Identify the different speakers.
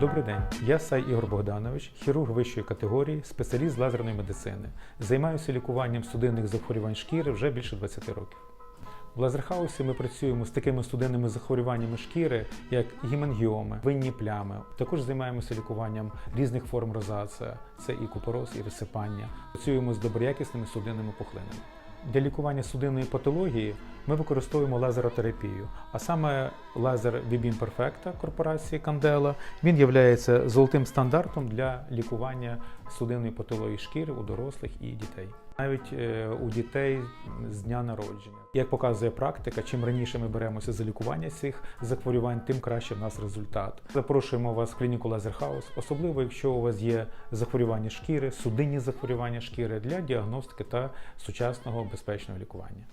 Speaker 1: Добрий день, я Сай Ігор Богданович, хірург вищої категорії, спеціаліст лазерної медицини. Займаюся лікуванням судинних захворювань шкіри вже більше 20 років. В лазерхаусі ми працюємо з такими судинними захворюваннями шкіри, як гімангіоми, винні плями. Також займаємося лікуванням різних форм розація, це і купороз, і висипання. Працюємо з доброякісними судинними пухлинами. Для лікування судинної патології ми використовуємо лазеротерапію, а саме лазер Vibin Perfecta корпорації Candela. Він є золотим стандартом для лікування судинної патології шкіри у дорослих і дітей. Навіть е, у дітей з дня народження. Як показує практика, чим раніше ми беремося за лікування цих захворювань, тим краще в нас результат. Запрошуємо вас в клініку Лазерхаус, особливо якщо у вас є захворювання шкіри, судинні захворювання шкіри для діагностики та сучасного безпечного лікування.